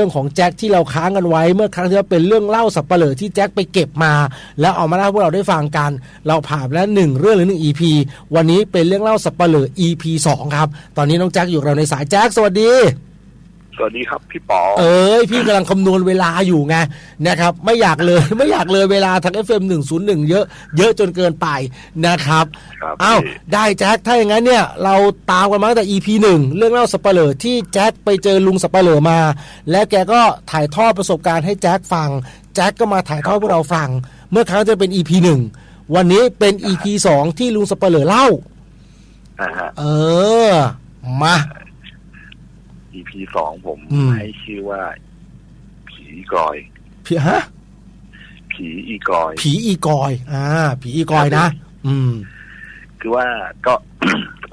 รื่องของแจ็คที่เราค้างกันไว้เมื่อครั้งที่แล้วเป็นเรื่องเล่าสับเปลือที่แจ็คไปเก็บมา แล้วเอามาเล่าให้พวกเราได้ฟังกัน เราผ่านแล้วหนึ่งเรื่องหรือหนึ่งอีพีวันนี้เป็นเรื่องเล่าสับเปลือ EP สองครับ ตอนนี้น้องแจ็คอยู่เราในสายแจ็คสวัสดี สวัสดีครับพี่ป๋อเอ้ยพี่กำลังคำนวณเวลาอยู่ไงนะครับ ไม่อยากเลยไม่อยากเลยเวลาทาง FM 101 เยอะ เยอะจนเกินไปนะครับครับอ้าวพี่ได้แจ็คถ้าอย่างนั้นเนี่ย เราตามกันมาตั้งแต่ EP หนึ่งเรื่องเล่าสับเปลือที่แจ็คไปเจอลุงสับเปลือมา และแกก็ถ่ายทอดประสบการณ์ให้แจ็คฟัง แจ็คก็มาถ่ายทอดพวกเราฟัง เมื่อครั้งจะเป็น EP หนึ่งวันนี้เป็น EP สองที่ลุงสับเปลือเล่า อ่าฮะ เออ มา EP สองผมอืม ให้ชื่อว่า ผีอีกอยพี่ฮะ ผีอีกอย ผีอีกอย อ่า ผีอีกอยนะ อืม คือว่าก็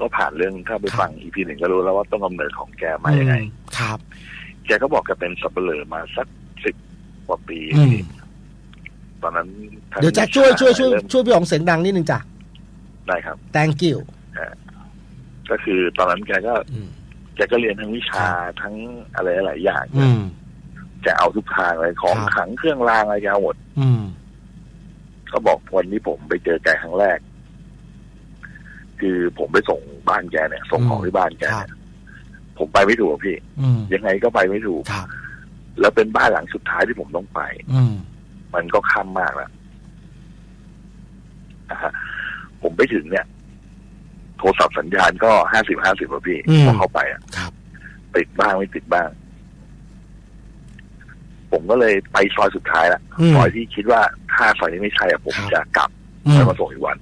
ก็ผ่านเรื่องถ้าไปฟัง EP หนึ่งก็รู้แล้วว่าต้นกำเนิดของแกมายังไงครับ แกก็บอกแกเป็นสับเปลือมาสักสิบกว่าปีอืม ตอนนั้นทั้งเดี๋ยวแจ็คช่วยช่วยช่วยเริ่มช่วยพี่อ๋องสียงดังนิดนึงจ้ะ ได้ครับ thank you ก็คือตอนนั้นแกก็อืม แกก็เรียนทั้งวิชาทั้งอะไรหลายอย่างอืมแกเอาทุกทางเลยของครับขังเครื่องรางอะไรแกเอาหมด อืมเขาบอกวันนี้ผมไปเจอแกครั้งแรก คือผมไปส่งบ้านแกเนี่ย ส่งของที่บ้านแกครับ เนี่ยผมไปไม่ถูกอะพี่ อืมยังไงก็ไปไม่ถูก ครับ แล้วเป็นบ้านหลังสุดท้ายที่ผมต้องไป อืม มันก็ค่ำมากแล้วนะฮะผมไปถึงเนี่ย โทรศัพท์สัญญาณก็ห้าสิบห้าสิบอะพี่อืม พอเข้าไปอะครับ ติดบ้างไม่ติดบ้าง ผมก็เลยไปซอยสุดท้ายละอืม ซอยที่คิดว่าถ้าซอยนี้ไม่ใช่อะผมครับ จะกลับอืแล้วมมาส่งอีกวัน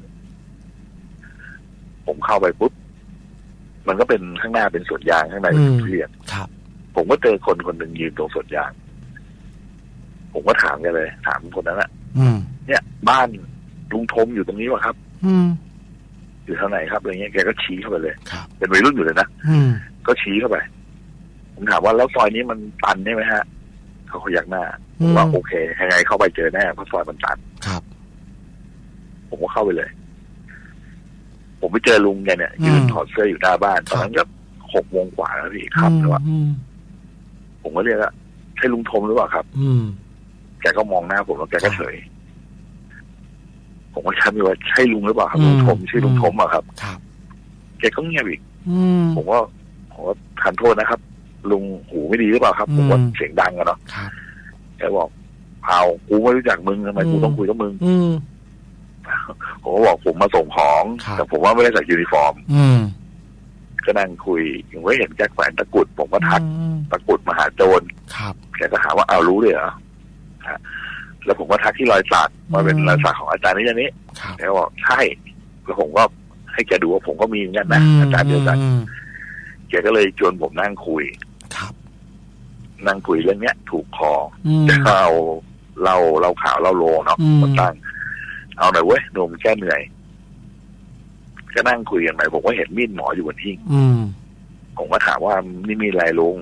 ผมเข้าไปปุ๊บมันก็เป็นข้างหน้าเป็นสวนยางข้างในเป็นทุเรียนครับ ผมก็เจอคนคนหนึ่งยืนตรงสวนยาง ผมก็ถามแกเลย ถามคนนั้นอะอืม เนี่ย บ้านลุงทมอยู่ตรงนี้วะครับ อืม อยู่ทางไหนครับอะไรเงี้ยแกก็ชี้เข้าไปเลย ครับเป็นวัยรุ่นอยู่เลยนะอืมก็ชี้เข้าไปผมถามว่าแล้วซอยนี้มันตันใช่ไหมฮะเขาขยักหน้าผมว่าโอเคยังไงเข้าไปเจอแน่เพราะซอยมันตัน ครับ ผมก็เข้าไปเลย ผมไปเจอลุงแกเนี่ยยืนอืมถอดเสื้ออยู่หน้าบ้านตอนนั้นก็หกโมงกว่าแล้วพี่ครับแต่ว่าอืมผมก็เรียกว่าใช่ลุงทมหรือเปล่าครับ อืม แกก็มองหน้าผมแล้วแกก็ครับเฉย ผมก็ถามว่าใช่ลุงหรือเปล่าครับอืมลุงทมชื่อลุงอืมทมอะครับครับแกก็เงียบอีกอืมผมก็ผมก็ทานโทษนะครับ ลุงหูไม่ดีหรือเปล่าครับ ผมว่าอืมเสียงดังอะเนาะครับแกบอกเปล่ากูไม่รู้จักมึงทำไมอืมกูต้องคุยกับมึงอืมผมก็บอกผมมาส่งของครับแต่ผมว่าไม่ได้ใส่ยูนิฟอร์มอืมก็นั่งคุยยังไม่เห็นแจ็คแขวนตะกรุด ผมก็ทักอืมตะกรุดมาหาโจรครับแกก็ถามว่าเอาวรู้เลยเหรอฮะ แล้วผมก็ทักที่รอยสักว่าเป็นอืมรอยสักของอาจารย์นี้อันนี้ครับแกก็บอกใช่แล้วผมก็ให้แกดูว่าผมก็มีเหมือนกันนะอาจารย์เดียวกันอืมแกก็เลยชวนผมนั่งคุยครับ นั่งคุยเรื่องเนี้ย ถูกคออืมจะเอาเราเราข่าวเราโลเนาะอืมมาตั้งเอาหน่อยเว้ยหนุ่มแก้เหนื่อยก็นั่งคุยกันไปผมก็เห็นมีดหมออยู่บนหิ้งอืมผมก็ถามว่านี่มีดอะไรลุง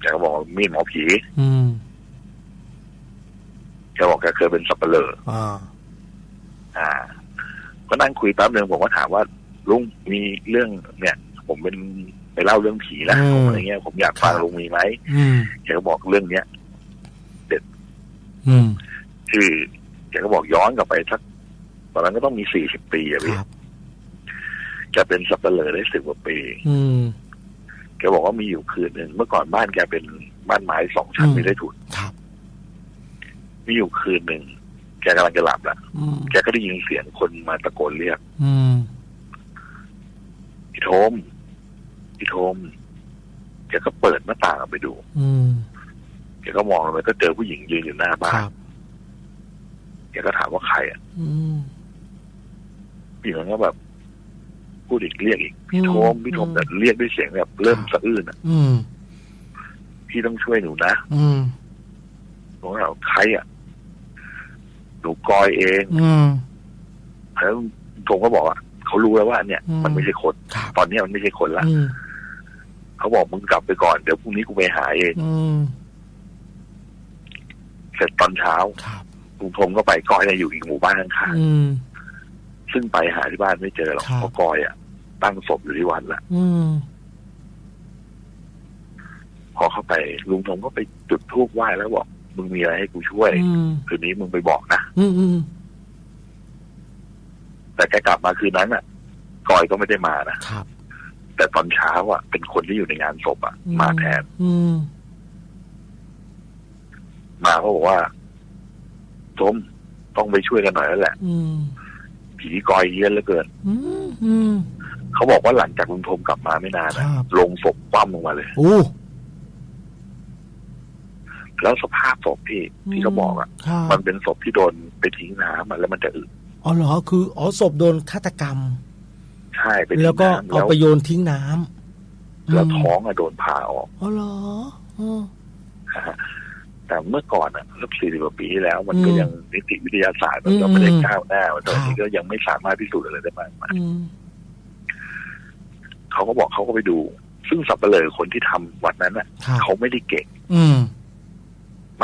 แกก็บอกว่ามีดหมอผี อืม แกบอกแกเคยเป็นสับเปลืออ่าอ่า ก็นั่งคุยแป๊บนึงผมก็ถามว่าลุงมีเรื่องเนี่ย ผมเป็นไปเล่าเรื่องผีนะผมอะไรเงี้ยผมอยากฟังลุงมีไหมอืม แกก็บอกเรื่องเนี้ย อืม คือแกก็บอกย้อนกลับไปสักตอนนั้นก็ต้องมีสี่สิบปีอะคพี่รับ แกเป็นสับเปลือได้สิบกว่าปี อืม แกบอกว่ามีอยู่คืนหนึ่งเมื่อก่อนบ้านแกเป็นบ้านไม้สองชั้นอืม ไม่ได้ถุนครับ มีอยู่คืนหนึ่งแกกำลังจะหลับแล้วอืมแกก็ได้ยินเสียงคนมาตะโกนเรียกอืมพี่โทมพี่โทมแกก็เปิดหน้าต่างออกไปดูอืมแกก็มองลงไปก็เจอผู้หญิงยืนอยู่หน้าบ้าคนรับ แกก็ถามว่าใครอะอืม ผู้หญิงนั้นก็แบบพูดอีกเรียกอีกพี่โทมอืมพี่โทมอืม แต่เรียกด้วยเสียงแบบเริ่มสะอื้นอะอืมพี่ต้องช่วยหนูนะอืม ผมก็ถามว่าใครอะ หนูกอยเองอืมแล้วผมก็บอกว่าเขารู้แล้วว่าเนี่ยอืมมันไม่ใช่คน ครับ ตอนเนี้ยมันไม่ใช่คนละอืมเขาบอกมึงกลับไปก่อนเดี๋ยวพรุ่งนี้กูไปหาเองอืมเสร็จตอนเช้าครับ ลุงทมก็ไปกอยเนี่ยอยู่อีกหมู่บ้านข้างอืม ๆซึ่งไปหาที่บ้านไม่เจอหรอกครับ เพราะกอยอะตั้งศพอยู่ที่วัดละอืมพอเข้าไปลุงทงก็ไปจุดธูปไหว้แล้วบอก มึงมีอะไรให้กูช่วยอืมคืนนี้มึงไปบอกนะอืมอืมแต่แกกลับมาคืนนั้นอะกอยก็ไม่ได้มานะครับแต่ตอนเช้าอะเป็นคนที่อยู่ในงานศพอะอืมาแทนอืมมาเขาบอกว่าสมต้องไปช่วยกันหน่อยแล้วแหละอืมผีกอยเยี่ยนเหลือเกินอืมอืมเขาบอกว่าหลังจากลุงทมกลับมาไม่นานคนะรับลงศพคว่ำลงมาเลยโอ้ แล้วสภาพศพที่ที่เขาบอกอะ ครับ มันเป็นศพที่โดนไปทิ้งน้ำอะแล้วมันจะอึอ๋อเหรอคืออ๋อศพโดนฆาตกรรม ใช่ไปทิ้งแล้วก็น้ำเอาแล้วไปโยนทิ้งน้ำแล้วมท้องอะโดนผ่าออกอ๋อเหรออ๋อ นะฮะแต่เมื่อก่อนอะสักสี่สิบกว่าปีที่แล้ว มันก็อืมยังนิติวิทยาศาสตร์มันก็อืมไม่ได้ก้าวหน้าตอนครันี้บก็ยังไม่สามารถพิสูจน์อะไรได้มากมาย อืมเขาก็บอกเขาก็ไปดู ซึ่งสับเปลอคนที่ทำวัดนั้นอะ ครับเขาไม่ได้เก่ง อืม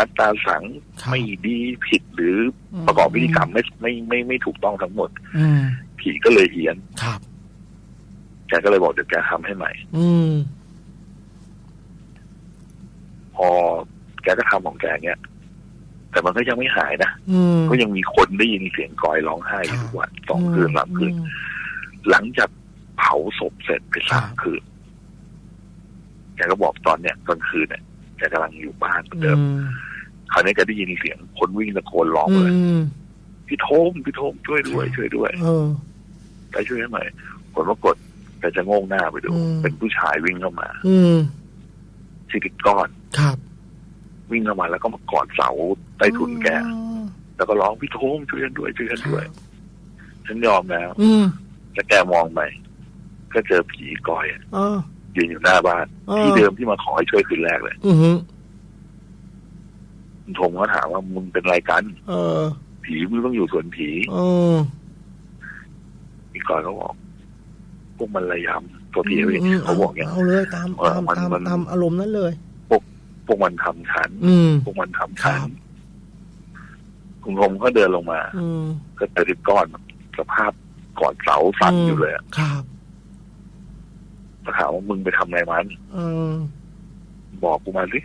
มัตตาสังครับไม่ดีผิดหรือประกอบพิธีกรรมไม่ไม่ไม่ไม่ถูกต้องทั้งหมดอืมผีก็เลยเฮี้ยนครับแกก็เลยบอกเดี๋ยวแกทำให้ใหม่ อืมพอแกก็ทำของแกเนี้ยแต่มันก็ยังไม่หายนะอืมก็ยังมีคนได้ยินเสียงกอยร้องไห้อยู่ทุกวันสองคืนสามคืน หลังจากเผาศพเสร็จไปสามคืนแกก็บอกตอนเนี้ยกลางคืนเนี่ยแกกำลังอยู่บ้านเหมือนเดิมอืม คราวนี้แกได้ยินเสียงคนวิ่งตะโกนร้องอืเลยมพี่โทมพี่โทมช่วยด้วย ช่วยด้วยเออไปช่วยให้หน่อยผลปรากฏแกจะโงงหน้าไปดูอืมเป็นผู้ชายวิ่งเข้ามา อืมชิกิดก้อนครับ วิ่งเข้ามาแล้วก็มากอดเสาใต้ถุนแกแล้วก็ร้องพี่โทมช่วยกันด้วยช่วยกันด้วย ฉันยอมแล้วอืมแล้วแกมองไปก็เจอผีกอยอะเออยืนอยู่หน้าบ้านเออที่เดิมที่มาขอให้ช่วยคืนแรกเลย อือหือ คุณธงก็ถามว่ามึงเป็นไรกัน เออ ผีมึงต้องอยู่ส่วนผีเออพี่กอยเขาบอกพวกมันระยำตัวผีเองอืมเขาบอกอย่างเอาเลยตามเออตามมันตามมันตามอารมณ์นั้นเลยพวกมันทำฉันอืมพวกมันทำฉันครับคุณธงก็เดินลงมาอืมก็เจอที่ก้อนสภาพกอดเสาสั่นอยู่เลยอะครับก็ถามว่ามึงไปทำอะไรมันเออบอกกูมาสิ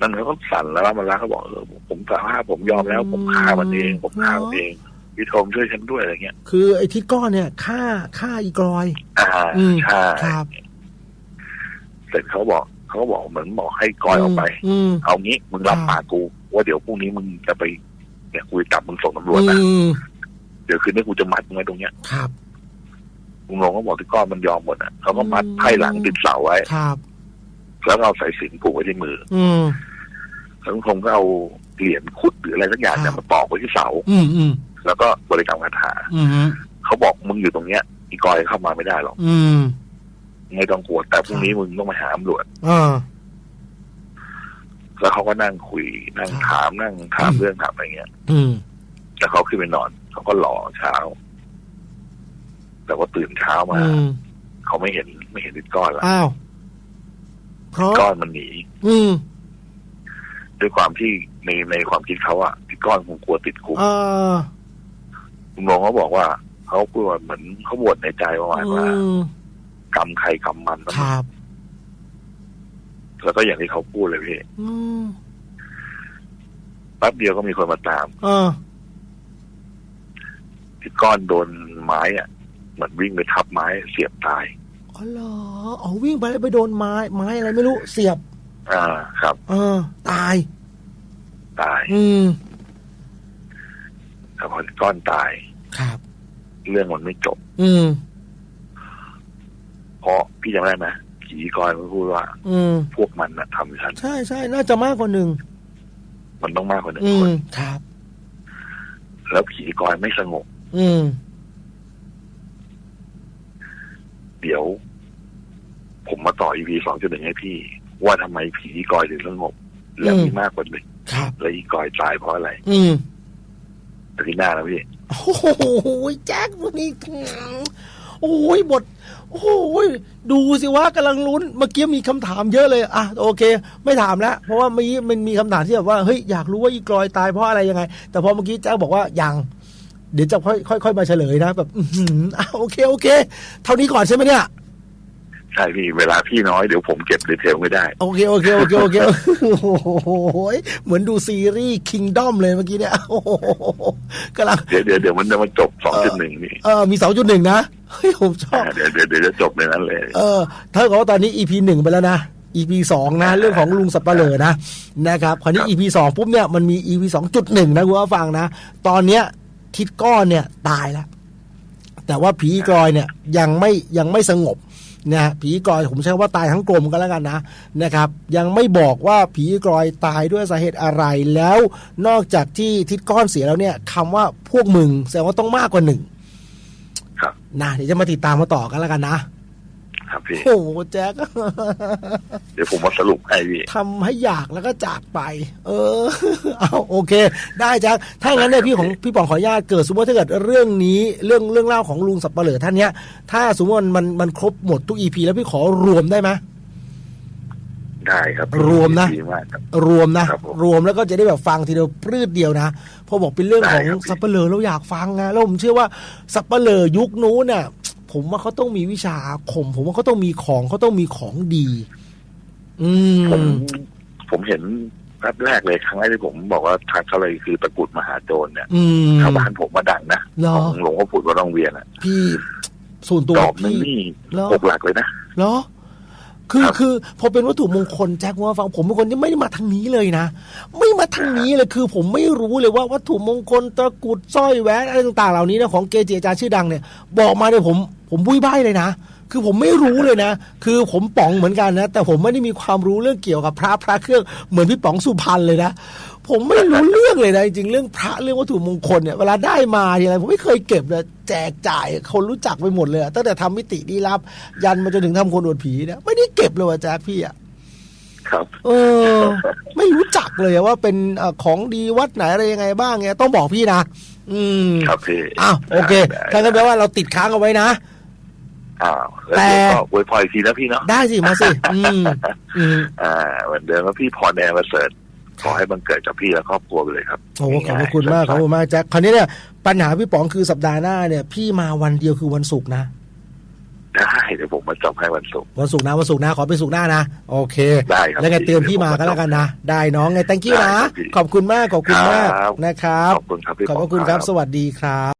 นั่นเขาก็สั่นแล้วมันรักเขาบอกเออผมสารภาพผมยอมแล้ว ผมฆ่ามันเอง ผมฆ่ามันเองพี่โทมช่วยฉันด้วยอะไรเงี้ย คือไอ้ทิศก้อนเนี่ยฆ่าฆ่าอีกรอย อ่าอืมใช่ครับ เสร็จเขาบอกเขาก็บอกเหมือนบอกให้กอยออกไปอืมเอางี้มึงรับครับปากกู ว่าเดี๋ยวพรุ่งนี้มึงจะไปเนี่ยกูจะจับมึงส่งตำรวจอืนะมเดี๋ยวคืนนี้กูจะมัดมึงไว้ตรงเนี้ยครับลุงลงก็บอกที่ก้อนมันยอมหมดอะเขาก็มัดอืมไพ่หลังติดเสาไว้ครับ แล้วก็เอาสายสิญจนผูกไว้ที่มือ อื มแล้วลุงคงก็เอาเหรียญคุดหรืออะไรสักอย่างเนี่ยครับมาตอกไว้ที่เสาอืมอืมแล้วก็บริกรรมคาถาอืมเขาบอกมึงอยู่ตรงเนี้ยอีกอยเข้ามาไม่ได้หรอกอืมไม่ต้องกลัวแต่พรุ่งนี้มึงต้องมาหาตำรวจอ่าแล้วเขาก็นั่งคุยนั่งครับถามนั่งถามอืมเรื่องถามอะไรเงี้ย อืมแล้วเขาขึ้นไปนอนเขาก็หล่อเช้า แต่ว่าตื่นเช้ามา อืมเขาไม่เห็นไม่เห็นติดก้อนละอ้าวเพราะก้อนมันหนี อืม ด้วยความที่ในในความคิดเขาอะติดก้อนคงกลัวติดคุกอ่าคุณลงเขาบอกว่าเขากลัวเหมือนเขาบวชในใจประมาณว่าอืมกรรมใครกรรมมัน ครับแล้วก็อย่างที่เขาพูดเลยพี่อืมแป๊บเดียวก็มีคนมาตามอ่าติดก้อนโดนไม้อะเหมือนวิ่งไปทับไม้เสียบตาย อ๋อเหรออ๋อวิ่งไปแล้วไปโดนไม้ไม้อะไรไม่รู้เสียบ อ่าครับ เออ ตาย ตาย อืมแต่พอติดก้อนตาย ครับ เรื่องมันไม่จบ อืม เพราะพี่จำได้ไหมผีกอยมันพูดว่า อืม พวกมันนะทำฉัน ใช่ใช่น่าจะมากกว่าหนึ่ง มันต้องมากกว่าหนึ่งอืคม น ครับ แล้วผีกอยไม่สงบ อืม เดี๋ยว ผมมาต่อ EP สองจุดหนึ่งให้พี่ ว่าทำไมผีกอยถึงสงบและมีมากกว่าหนึ่งครับและอีกอยตายเพราะอะไร อืมอาทิตย์หน้านะพี่โอ้โหแจ็ควันนี้โอ้ยบทโอ้ยดูสิว่ากำลังลุ้นเมื่อกี้มีคำถามเยอะเลยอะโอเค ไม่ถามแล้ว เพราะว่าเมื่อกี้มันมีคำถามที่แบบว่าเฮ้ยอยากรู้ว่าอีกลอยตายเพราะอะไรยังไง แต่พอเมื่อกี้แจ็คบอกว่ายัง เดี๋ยวจะค่อยค่อยค่อยมาเฉลยนะแบบอือหืออะโอเคโอเค เท่านี้ก่อนใช่ไหมเนี่ย ใช่พี่เวลาพี่น้อยเดี๋ยวผมเก็บดีเทลไม่ได้ โอเค โอเค โอเค โอเค โอ้โหเหมือนดูซีรีส์ Kingdom เลยเมื่อกี้เนี่ยโอ้โหกำลังเดี๋ยวเดี๋ยวเดี๋ยวมันจะมาจบสองจุดหนึ่งนี่เออมีสองจุดหนึ่งนะเฮ้ยผมชอบอ่าเดี๋ยวเดี๋ยวเดี๋ยวจะจบในนั้นเลย เออถ้าเกิดว่าตอนนี้ EP หนึ่งไปแล้วนะ EP สองนะเรื่องของลุงสับปะเหร่อนะนะครับคราวนี้ครับ EP สองปุ๊บเนี่ยมันมี EP สองจุดหนึ่งนะคุณผู้ฟังนะ ตอนเนี้ยทิดก้อนเนี่ยตายแล้วแต่ว่าผีกรอยเนี่ยยังไม่ยังไม่สงบ นะผีกรอยผมใช้คำว่าตายทั้งกลมกันแล้วกันนะนะครับ ยังไม่บอกว่าผีกรอยตายด้วยสาเหตุอะไรแล้ว นอกจากที่ทิดก้อนเสียแล้วเนี่ยคำว่าพวกมึงแสดงว่าต้องมากกว่าหนึ่งครับนะเดี๋ยวจะมาติดตามมาต่อกันแล้วกันนะ ครับพี่โอ้โหแจ็คเดี๋ยวผมมาสรุปให้พี่ทำให้อยากแล้วก็จากไป เออเอาโอเค ได้แจ็คถ้าอย่างนั้นเนี่ยพี่ของพี่ป๋องขออนุญาตเกิดสมมติว่าถ้าเกิดเรื่องนี้เรื่องเรื่องเล่าของลุงสับปะเหร่อท่านเนี้ย ถ้าสมมติว่ามันมันครบหมดทุกอีพีแล้วพี่ขอรวมได้ไหมได้ครับพี่รวมนะดีมากครับรวมนะครับผมรวมแล้วก็จะได้แบบฟังทีเดียวปลืดเดียวนะพอบอกเป็นเรื่องของได้ครับพี่สับปะเหร่อเราอยากฟังไงแล้วผมเชื่อว่าสับปะเหร่อยุคนู้นน่ะ ผมว่าเขาต้องมีวิชาอาคม ผมว่าเขาต้องมีของเขาต้องมีของดี อืผมม ผมเห็นแป๊บแรกเลยครั้งแรกที่ผมบอกว่าทางเขาเลยคือตะกรุดมหาโจรเนี่ยอืม ชาวบ้านผมมาดังนะเหรอ ของหลวงพ่อพุธวัดรองเวียนอะพี่ ส่วนตัวดอกนึงพี่ นี่เหรอ หกหลักเลยนะ เหรอ คือครับ คือพอเป็นวัตถุมงคลแจ็คว่าฟังผมเป็นคนที่ไม่ได้มาทางนี้เลยนะ ไม่มาทางนี้เลยคือ ผมไม่รู้เลยว่าวัตถุมงคลตะกรุดสร้อยแหวนอะไรต่างๆเหล่านี้นะของเกจิอาจารย์ชื่อดังเนี่ย บอกมาเนี่ยผม ผมบุ้ยบ้ายเลยนะ คือผมไม่รู้เลยนะ คือผมป๋องเหมือนกันนะ แต่ผมไม่ได้มีความรู้เรื่องเกี่ยวกับพระพระเครื่องเหมือนพี่ป๋องสุพรรณเลยนะ ผมไม่รู้เรื่องเลยนะ จริงๆเรื่องพระเรื่องวัตถุมงคลเนี่ยเวลาได้มาทีไรผมไม่เคยเก็บเลยแจกจ่ายคนรู้จักไปหมดเลยอะตั้งแต่ทำมิติดีลับ ยันมาจนถึงทำคนอวดผีเนี่ยไม่ได้เก็บเลยว่ะแจ๊คพี่อะครับเออ ไม่รู้จักเลยอะว่าเป็นเอ่อของดีวัดไหนอะไรยังไงบ้างเนี่ยต้องบอกพี่นะอืมครับพี่อ้าวโอเคได้ถ้างั้นแปลว่าเราติดค้างเอาไว้นะ อ้าวแล้วแต่เดี๋ยวก็อวยพรอีกทีนะพี่เนาะได้สิมาสิอืมอืมอ่าเหมือนเดิมว่าพี่พรแนประเสริฐขอให้บังเกิดกับพี่และครอบครัวไปเลยครับโอ้ขอบพระคุณมากขอบคุณมากแจ็คคราวนี้เนี่ยปัญหาพี่ป๋องคือสัปดาห์หน้าเนี่ยพี่มาวันเดียวคือวันศุกร์นะได้เดี๋ยวผมมาจบให้วันศุกร์วันศุกร์นะวันศุกร์นะขอเป็นศุกร์หน้านะโอเคได้ครับแล้วไงเตือนพี่มาก็แล้วกันนะได้น้องไง thank you ได้นะครับพี่ขอบคุณมากขอบคุณมากครับนะครับขอบคุณครับพี่ขอบพระคุณครับสวัสดีครับ